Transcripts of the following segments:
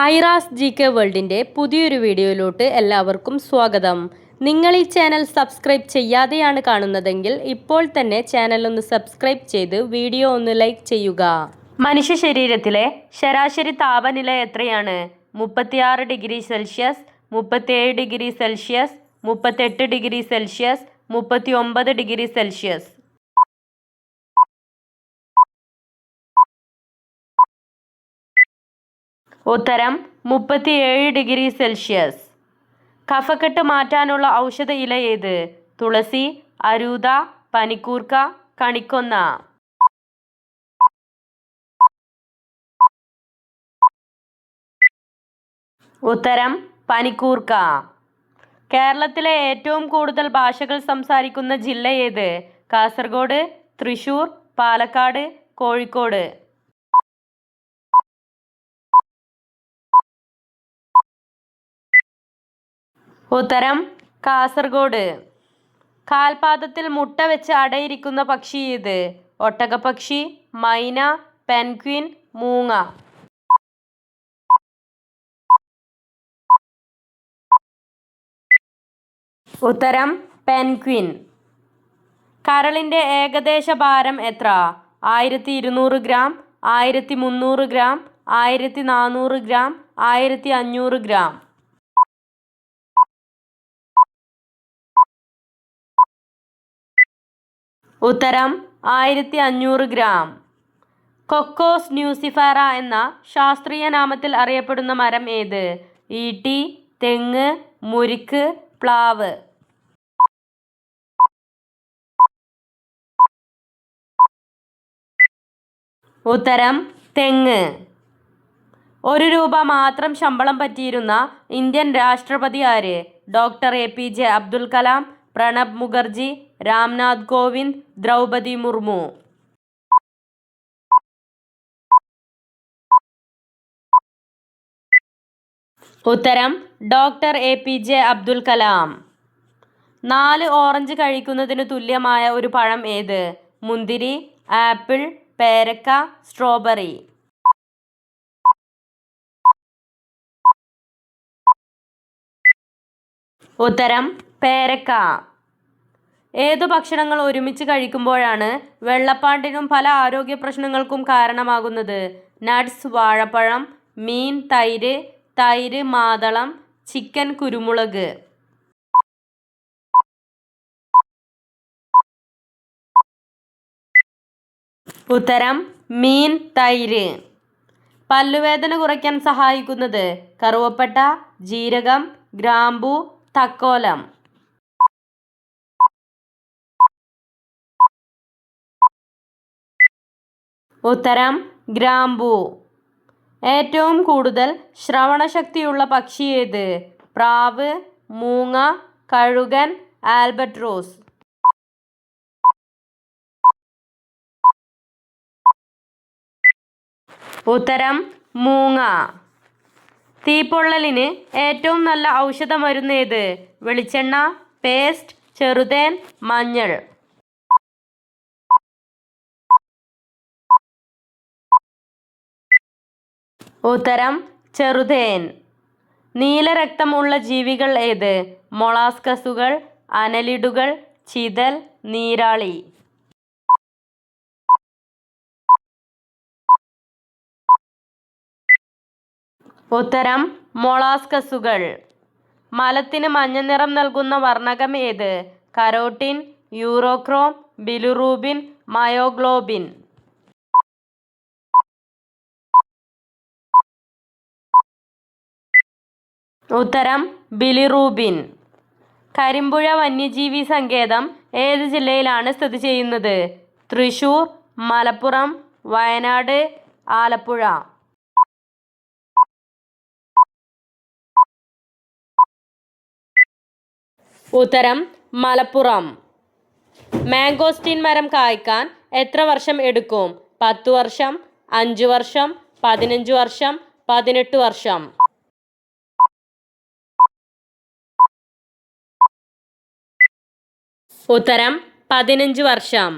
Aira's G K വേൾഡിന്റെ പുതിയൊരു വീഡിയോയിലോട്ട് എല്ലാവർക്കും സ്വാഗതം. നിങ്ങൾ ഈ ചാനൽ സബ്സ്ക്രൈബ് ചെയ്യാതെയാണ് കാണുന്നതെങ്കിൽ ഇപ്പോൾ തന്നെ ചാനൽ ഒന്ന് സബ്സ്ക്രൈബ് ചെയ്ത് വീഡിയോ ഒന്ന് ലൈക്ക് ചെയ്യുക. മനുഷ്യ ശരീരത്തിലെ ശരാശരി താപനില എത്രയാണ്? മുപ്പത്തിയാറ് ഡിഗ്രി സെൽഷ്യസ് മുപ്പത്തിയേഴ് ഡിഗ്രി സെൽഷ്യസ് മുപ്പത്തെട്ട് ഡിഗ്രി സെൽഷ്യസ് മുപ്പത്തി ഒമ്പത് ഡിഗ്രി സെൽഷ്യസ്. ഉത്തരം മുപ്പത്തിയേഴ് ഡിഗ്രി സെൽഷ്യസ്. കഫക്കെട്ട് മാറ്റാനുള്ള ഔഷധ ഇല ഏത്? തുളസി അരൂത പനിക്കൂർക്ക കണിക്കൊന്ന. ഉത്തരം പനിക്കൂർക്ക. കേരളത്തിലെ ഏറ്റവും കൂടുതൽ ഭാഷകൾ സംസാരിക്കുന്ന ജില്ല ഏത്? കാസർഗോഡ് തൃശൂർ പാലക്കാട് കോഴിക്കോട്. ഉത്തരം കാസർഗോഡ്. കാൽപാദത്തിൽ മുട്ട വെച്ച് അടയിരിക്കുന്ന പക്ഷി ഏത് ഒട്ടകപ്പക്ഷി മൈന പെൻക്വിൻ മൂങ്ങ. ഉത്തരം പെൻക്വിൻ കരളിന്റെ ഏകദേശ ഭാരം എത്ര? ആയിരത്തി ഇരുന്നൂറ് ഗ്രാം ആയിരത്തി മുന്നൂറ് ഗ്രാം ആയിരത്തി നാനൂറ് ഗ്രാം ആയിരത്തി അഞ്ഞൂറ് ഗ്രാം. ഉത്തരം ആയിരത്തി അഞ്ഞൂറ് ഗ്രാം. കൊക്കോസ് ന്യൂസിഫാറ എന്ന ശാസ്ത്രീയ നാമത്തിൽ അറിയപ്പെടുന്ന മരം ഏത്? ഈട്ടി തെങ്ങ് മുരിക്ക് പ്ലാവ്. ഉത്തരം തെങ്ങ്. ഒരു രൂപ മാത്രം ശമ്പളം പറ്റിയിരുന്ന ഇന്ത്യൻ രാഷ്ട്രപതി ആര്? Doctor A P J Abdul Kalam Pranab Mukherjee Ramnath Kovind Droupadi Murmu. ഉത്തരം doctor A P J Abdul Kalam. നാല് ഓറഞ്ച് കഴിക്കുന്നതിന് തുല്യമായ ഒരു പഴം ഏത്? മുന്തിരി ആപ്പിൾ പേരക്ക സ്ട്രോബെറി. ഉത്തരം പേരക്ക. ഏതു ഭക്ഷണങ്ങൾ ഒരുമിച്ച് കഴിക്കുമ്പോഴാണ് വെള്ളപ്പാണ്ടിനും പല ആരോഗ്യ പ്രശ്നങ്ങൾക്കും കാരണമാകുന്നത്? നട്ട്സ് വാഴപ്പഴം മീൻ തൈര് തൈര് മാതളം ചിക്കൻ കുരുമുളക്. ഉത്തരം മീൻ തൈര്. പല്ലുവേദന കുറയ്ക്കാൻ സഹായിക്കുന്നത് കറുവപ്പട്ട ജീരകം ഗ്രാമ്പു തക്കോലം. ഉത്തരം ഗ്രാമ്പു. ഏറ്റവും കൂടുതൽ ശ്രവണശക്തിയുള്ള പക്ഷി ഏത്? പ്രാവ് മൂങ്ങ കഴുകൻ ആൽബട്രോസ് ഉത്തരം മൂങ്ങ. തീപ്പൊള്ളലിന് ഏറ്റവും നല്ല ഔഷധ മരുന്ന് ഏത്? വെളിച്ചെണ്ണ പേസ്റ്റ് ചെറുതേൻ മഞ്ഞൾ. ഉത്തരം ചെറുതേൻ. നീലരക്തമുള്ള ജീവികൾ ഏത്? മൊളാസ്കസുകൾ അനലിഡുകൾ ചിതൽ നീരാളി. ഉത്തരം മൊളാസ്കസുകൾ. മലത്തിന് മഞ്ഞ നിറം നൽകുന്ന വർണകം ഏത്? Carotene urochrome bilirubin myoglobin. ഉത്തരം ബിലിറൂബിൻ കരിമ്പുഴ വന്യജീവി സങ്കേതം ഏത് ജില്ലയിലാണ് സ്ഥിതി ചെയ്യുന്നത്? തൃശൂർ മലപ്പുറം വയനാട് ആലപ്പുഴ. ഉത്തരം മലപ്പുറം. മാംഗോസ്റ്റീൻ മരം കായ്ക്കാൻ എത്ര വർഷം എടുക്കും? പത്ത് വർഷം അഞ്ച് വർഷം പതിനഞ്ച് വർഷം പതിനെട്ട് വർഷം. ഉത്തരം പതിനഞ്ച് വർഷം.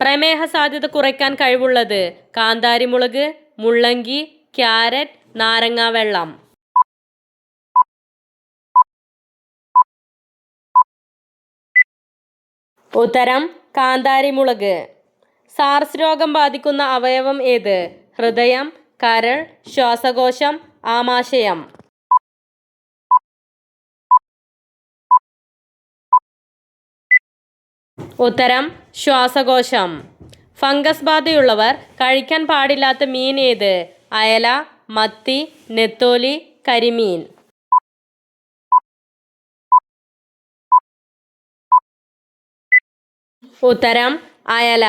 പ്രമേഹ സാധ്യത കുറയ്ക്കാൻ കഴിവുള്ളത് കാന്താരിമുളക് മുള്ളങ്കി ക്യാരറ്റ് നാരങ്ങാ വെള്ളം ഉത്തരം കാന്താരിമുളക്. സാർസ് രോഗം ബാധിക്കുന്ന അവയവം ഏത്? ഹൃദയം കരൾ ശ്വാസകോശം ആമാശയം. ഉത്തരം ശ്വാസകോശം. ഫംഗസ് ബാധയുള്ളവർ കഴിക്കാൻ പാടില്ലാത്ത മീൻ ഏത്? അയല മത്തി നെത്തോലി കരിമീൻ. ഉത്തരം അയല.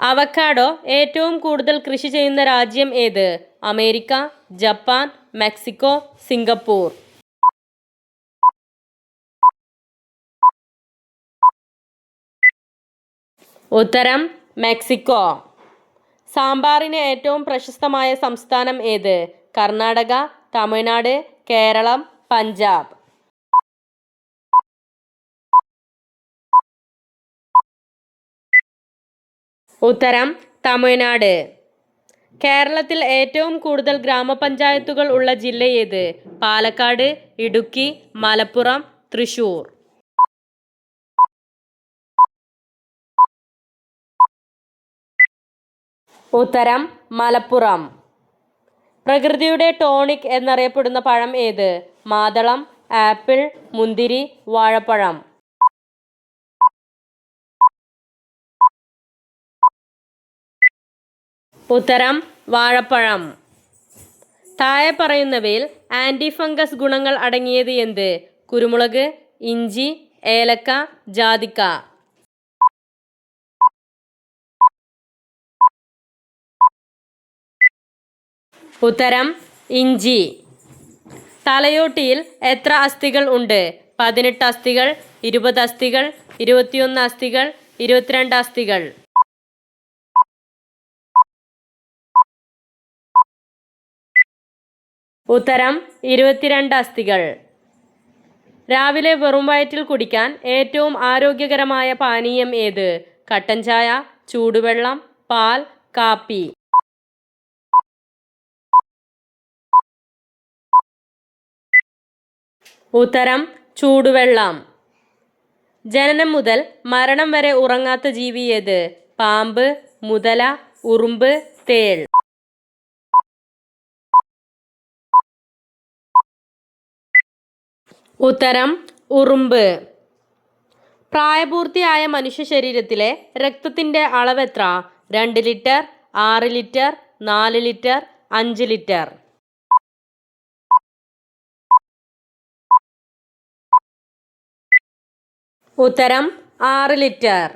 അവക്കാഡോ ഏറ്റവും കൂടുതൽ കൃഷി ചെയ്യുന്ന രാജ്യം ഏത്? America Japan Mexico Singapore. ഉത്തരം മെക്സിക്കോ. സാമ്പാറിന് ഏറ്റവും പ്രശസ്തമായ സംസ്ഥാനം ഏത്? കർണാടക തമിഴ്നാട് കേരളം പഞ്ചാബ്. ഉത്തരം തമിഴ്നാട്. കേരളത്തിൽ ഏറ്റവും കൂടുതൽ ഗ്രാമപഞ്ചായത്തുകൾ ഉള്ള ജില്ല ഏത്? പാലക്കാട് ഇടുക്കി മലപ്പുറം തൃശൂർ. ഉത്തരം മലപ്പുറം. പ്രകൃതിയുടെ ടോണിക് എന്നറിയപ്പെടുന്ന പഴം ഏത്? മാതളം ആപ്പിൾ മുന്തിരി വാഴപ്പഴം. ഉത്തരം വാഴപ്പഴം. താഴെ പറയുന്നവയിൽ ആന്റി ഫംഗസ് ഗുണങ്ങൾ അടങ്ങിയത് എന്ത്? കുരുമുളക് ഇഞ്ചി ഏലക്ക ജാതിക്ക. ഉത്തരം ഇഞ്ചി. തലയോട്ടിയിൽ എത്ര അസ്ഥികൾ ഉണ്ട്? പതിനെട്ട് അസ്ഥികൾ ഇരുപത് അസ്ഥികൾ ഇരുപത്തിയൊന്ന് അസ്ഥികൾ ഇരുപത്തിരണ്ട് അസ്ഥികൾ. ഉത്തരം ഇരുപത്തിരണ്ട് അസ്ഥികൾ. രാവിലെ വെറും വയറ്റിൽ കുടിക്കാൻ ഏറ്റവും ആരോഗ്യകരമായ പാനീയം ഏത്? കട്ടൻ ചായ ചൂടുവെള്ളം പാൽ കാപ്പി. ഉത്തരം ചൂടുവെള്ളം. ജനനം മുതൽ മരണം വരെ ഉറങ്ങാത്ത ജീവി ഏത്? പാമ്പ് മുതല ഉറുമ്പ് തേൾ. ഉത്തരം ഉറുമ്പ്. പ്രായപൂർത്തിയായ മനുഷ്യ ശരീരത്തിലെ രക്തത്തിന്റെ അളവെത്ര രണ്ട് ലിറ്റർ ആറ് ലിറ്റർ നാല് ലിറ്റർ അഞ്ച് ലിറ്റർ. ഉത്തരം ആറ് ലിറ്റർ.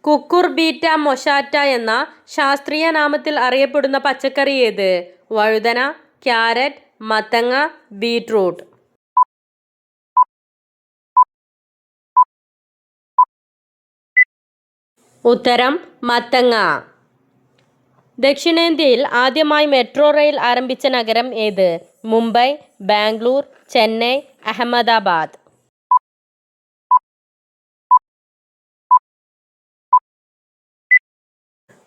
കുക്കുർ ബീറ്റ മൊഷാറ്റ എന്ന ശാസ്ത്രീയ നാമത്തിൽ അറിയപ്പെടുന്ന പച്ചക്കറി ഏത്? വഴുതന ക്യാരറ്റ് മത്തങ്ങ ബീട്രൂട്ട്. ഉത്തരം മത്തങ്ങ. ദക്ഷിണേന്ത്യയിൽ ആദ്യമായി മെട്രോ റെയിൽ ആരംഭിച്ച നഗരം ഏത്? മുംബൈ ബാംഗ്ലൂർ ചെന്നൈ അഹമ്മദാബാദ്.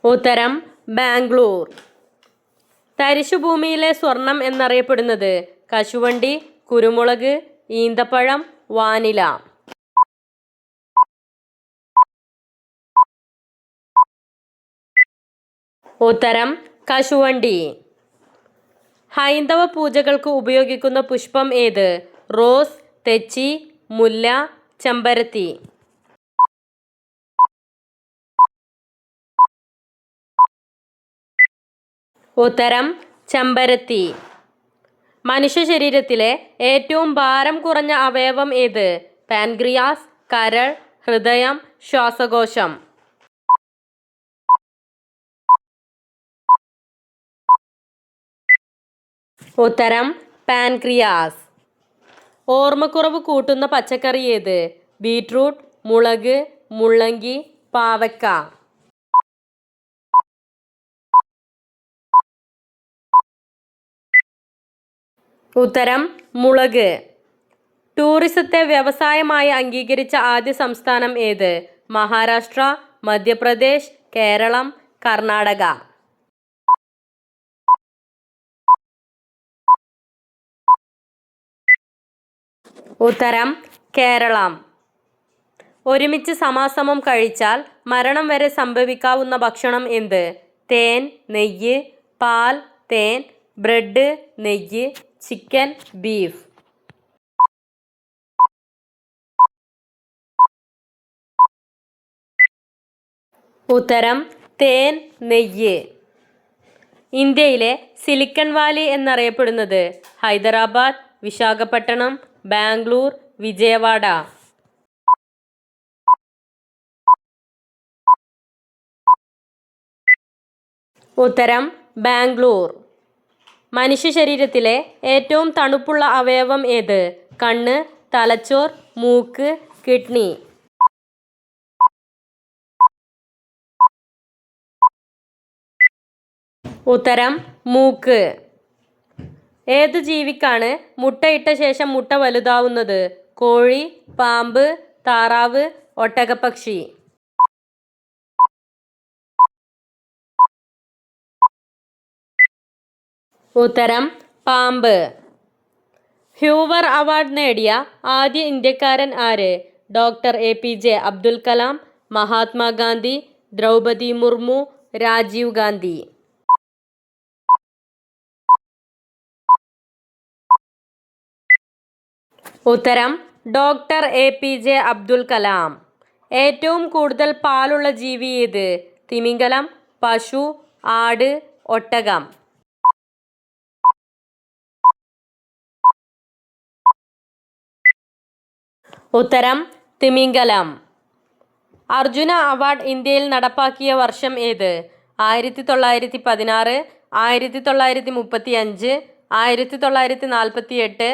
ഉത്തരം ബാംഗ്ലൂർ. തരിശുഭൂമിയിലെ സ്വർണം എന്നറിയപ്പെടുന്നത് കശുവണ്ടി കുരുമുളക് ഈന്തപ്പഴം വാനില. ഉത്തരം കശുവണ്ടി. ഹൈന്ദവ പൂജകൾക്ക് ഉപയോഗിക്കുന്ന പുഷ്പം ഏത്? റോസ് തെച്ചി മുല്ല ചെമ്പരത്തി. ഉത്തരം ചെമ്പരത്തി. മനുഷ്യ ശരീരത്തിലെ ഏറ്റവും ഭാരം കുറഞ്ഞ അവയവം ഏത്? പാൻക്രിയാസ് കരൾ ഹൃദയം ശ്വാസകോശം. ഉത്തരം പാൻക്രിയാസ്. ഓർമ്മക്കുറവ് കൂട്ടുന്ന പച്ചക്കറി ഏത്? ബീട്രൂട്ട് മുളക് മുള്ളങ്കി പാവക്ക. ഉത്തരം മുളക്. ടൂറിസത്തെ വ്യവസായമായി അംഗീകരിച്ച ആദ്യ സംസ്ഥാനം ഏത്? മഹാരാഷ്ട്ര മധ്യപ്രദേശ് കേരളം കർണാടക. ഉത്തരം കേരളം. ഒരുമിച്ച് സമാസമം കഴിച്ചാൽ മരണം വരെ സംഭവിക്കാവുന്ന ഭക്ഷണം എന്ത്? തേൻ നെയ്യ് പാൽ തേൻ ബ്രെഡ് നെയ്യ് ചിക്കൻ ബീഫ്. ഉത്തരം തേൻ നെയ്യ്. ഇന്ത്യയിലെ സിലിക്കൺ വാലി എന്നറിയപ്പെടുന്നത് ഹൈദരാബാദ് വിശാഖപട്ടണം ബാംഗ്ലൂർ വിജയവാഡ. ഉത്തരം ബാംഗ്ലൂർ. മനുഷ്യ ശരീരത്തിലെ ഏറ്റവും തണുപ്പുള്ള അവയവം ഏത്? കണ്ണ് തലച്ചോർ മൂക്ക് കിഡ്നി. ഉത്തരം മൂക്ക്. ഏത് ജീവിക്കാണ് മുട്ടയിട്ട ശേഷം മുട്ട വലുതാവുന്നത്? കോഴി പാമ്പ് താറാവ് ഒട്ടകപ്പക്ഷി. ഉത്തരം പാമ്പ്. ഹ്യൂവർ അവാർഡ് നേടിയ ആദ്യ ഇന്ത്യക്കാരൻ ആര്? Doctor A P J Abdul Kalam Mahatma Gandhi Droupadi Murmu Rajiv Gandhi. ഉത്തരം doctor A P J Abdul Kalam. ഏറ്റവും കൂടുതൽ പാലുള്ള ജീവി ഏത്? തിമിംഗലം പശു ആട് ഒട്ടകം. ഉത്തരം തിമിംഗലം. അർജുന അവാർഡ് ഇന്ത്യയിൽ നടപ്പാക്കിയ വർഷം ഏത്? ആയിരത്തി തൊള്ളായിരത്തി പതിനാറ് ആയിരത്തി തൊള്ളായിരത്തി മുപ്പത്തി അഞ്ച് ആയിരത്തി തൊള്ളായിരത്തി നാൽപ്പത്തി എട്ട്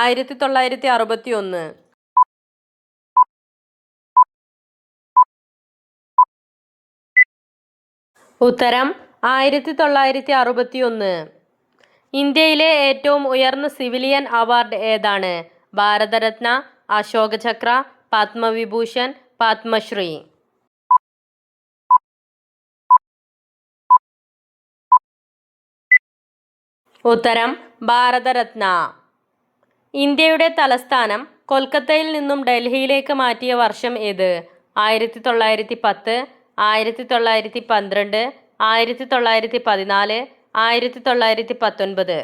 ആയിരത്തി തൊള്ളായിരത്തി അറുപത്തി ഒന്ന് ഉത്തരം ആയിരത്തി തൊള്ളായിരത്തി അറുപത്തി ഒന്ന് ഇന്ത്യയിലെ ഏറ്റവും ഉയർന്ന സിവിലിയൻ അവാർഡ് ഏതാണ്? ഭാരതരത്ന അശോക ചക്ര പത്മവിഭൂഷൺ പത്മശ്രീ. ഉത്തരം ഭാരതരത്ന. ഇന്ത്യയുടെ തലസ്ഥാനം കൊൽക്കത്തയിൽ നിന്നും ഡൽഹിയിലേക്ക് മാറ്റിയ വർഷം ഏത്? ആയിരത്തി തൊള്ളായിരത്തി പത്ത് ആയിരത്തി തൊള്ളായിരത്തി പന്ത്രണ്ട് ആയിരത്തി തൊള്ളായിരത്തി പതിനാല് ആയിരത്തി തൊള്ളായിരത്തി പത്തൊൻപത്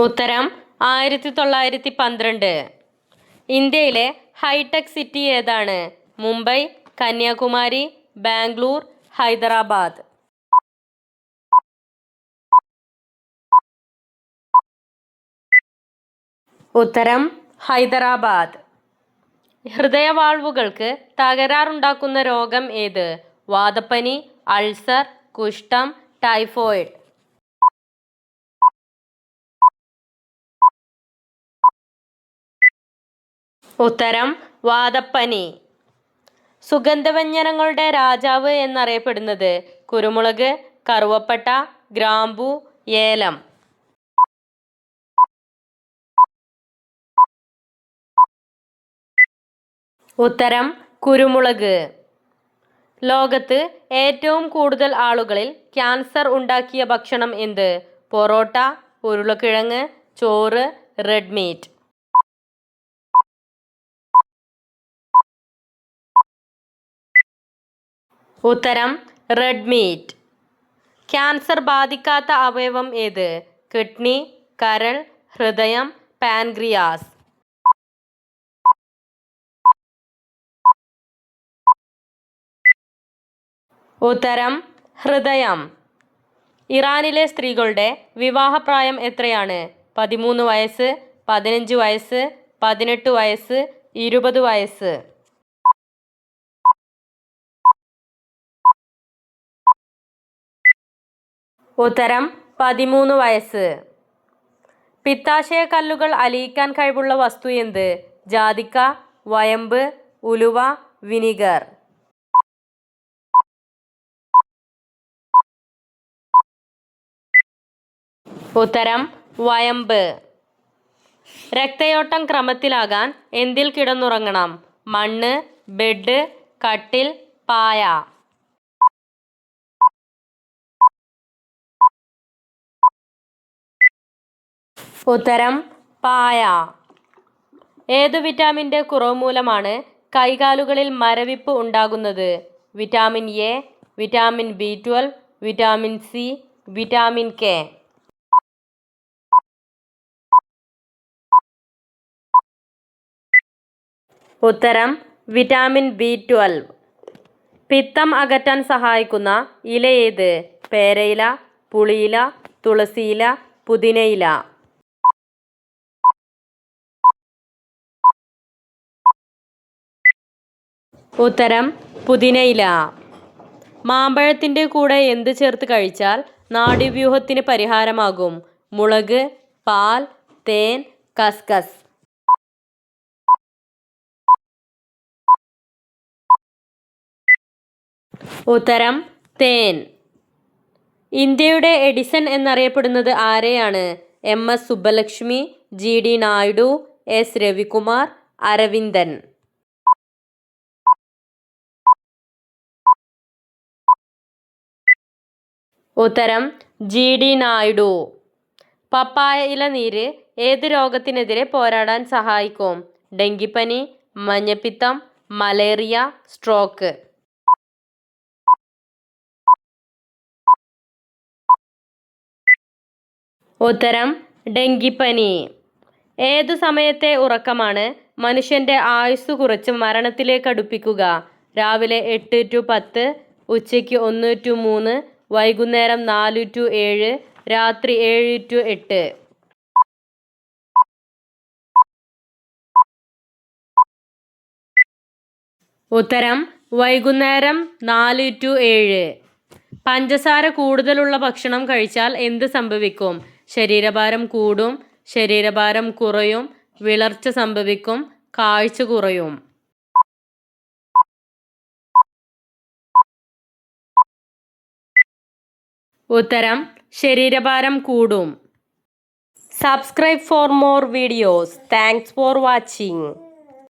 ഉത്തരം ആയിരത്തി തൊള്ളായിരത്തി പന്ത്രണ്ട് ഇന്ത്യയിലെ ഹൈടെക് സിറ്റി ഏതാണ്? മുംബൈ കന്യാകുമാരി ബാംഗ്ലൂർ ഹൈദരാബാദ്. ഉത്തരം ഹൈദരാബാദ്. ഹൃദയവാൾവുകൾക്ക് തകരാറുണ്ടാക്കുന്ന രോഗം ഏത്? വാദപ്പനി അൾസർ കുഷ്ഠം ടൈഫോയിഡ്. ഉത്തരം വാദപ്പനി. സുഗന്ധവ്യഞ്ജനങ്ങളുടെ രാജാവ് എന്നറിയപ്പെടുന്നത് കുരുമുളക് കറുവപ്പട്ട ഗ്രാമ്പു ഏലം. ഉത്തരം കുരുമുളക്. ലോകത്ത് ഏറ്റവും കൂടുതൽ ആളുകളിൽ ക്യാൻസർ ഉണ്ടാക്കിയ ഭക്ഷണം എന്ത്? പൊറോട്ട ഉരുളക്കിഴങ്ങ് ചോറ് റെഡ് മീറ്റ്. ഉത്തരം റെഡ് മീറ്റ് ക്യാൻസർ ബാധിക്കാത്ത അവയവം ഏത്? കിഡ്നി കരൾ ഹൃദയം പാൻക്രിയാസ്. ഉത്തരം ഹൃദയം. ഇറാനിലെ സ്ത്രീകളുടെ വിവാഹപ്രായം എത്രയാണ്? പതിമൂന്ന് വയസ്സ് പതിനഞ്ച് വയസ്സ് പതിനെട്ട് വയസ്സ് ഇരുപത് വയസ്സ്. ഉത്തരം പതിമൂന്ന് വയസ്സ്. പിത്താശയ കല്ലുകൾ അലിയിക്കാൻ കഴിവുള്ള വസ്തു എന്ത്? ജാതിക്ക വയമ്പ് ഉലുവ വിനിഗർ. ഉത്തരം വയമ്പ്. രക്തയോട്ടം ക്രമത്തിലാകാൻ എന്തിൽ കിടന്നുറങ്ങണം? മണ്ണ് ബെഡ് കട്ടിൽ പായ. ഉത്തരം പായ. ഏതു വിറ്റാമിന്റെ കുറവ് മൂലമാണ് കൈകാലുകളിൽ മരവിപ്പ് ഉണ്ടാകുന്നത്? Vitamin A vitamin B twelve vitamin C vitamin K. ഉത്തരം വിറ്റാമിൻ ബി ട്വൽവ്. പിത്തം അകറ്റാൻ സഹായിക്കുന്ന ഇല ഏത്? പേരയില പുളിയില തുളസിയില പുതിനയില. ഉത്തരം പുതിനയില. മാമ്പഴത്തിന്റെ കൂടെ എന്ത് ചേർത്ത് കഴിച്ചാൽ നാഡീവ്യൂഹത്തിന് പരിഹാരമാകും? മുളക് പാൽ തേൻ കസ്കസ്. ഉത്തരം തേൻ. ഇന്ത്യയുടെ എഡിസൺ എന്നറിയപ്പെടുന്നത് ആരെയാണ്? M. S. Subbulakshmi G. D. Naidu S. Ravikumar Aravindan. ഉത്തരം ജി ഡി നായിഡു. പപ്പായ ഇല നീര് ഏത് രോഗത്തിനെതിരെ പോരാടാൻ സഹായിക്കും? ഡെങ്കിപ്പനി മഞ്ഞപ്പിത്തം മലേറിയ സ്ട്രോക്ക്. ഉത്തരം ഡെങ്കിപ്പനി. ഏതു സമയത്തെ ഉറക്കമാണ് മനുഷ്യന്റെ ആയുസ് കുറച്ച് മരണത്തിലേക്ക് അടുപ്പിക്കുക? രാവിലെ എട്ട് ടു പത്ത് ഉച്ചയ്ക്ക് ഒന്ന് ടു മൂന്ന് വൈകുന്നേരം നാല് ടു ഏഴ് രാത്രി ഏഴ് ടു എട്ട്. ഉത്തരം വൈകുന്നേരം നാല് ടു ഏഴ്. പഞ്ചസാര കൂടുതലുള്ള ഭക്ഷണം കഴിച്ചാൽ എന്ത് സംഭവിക്കും? ശരീരഭാരം കൂടും ശരീരഭാരം കുറയും വിളർച്ച സംഭവിക്കും കാഴ്ച കുറയും. ഉത്തരം ശരീരഭാരം കൂടും. Subscribe for more videos thanks for watching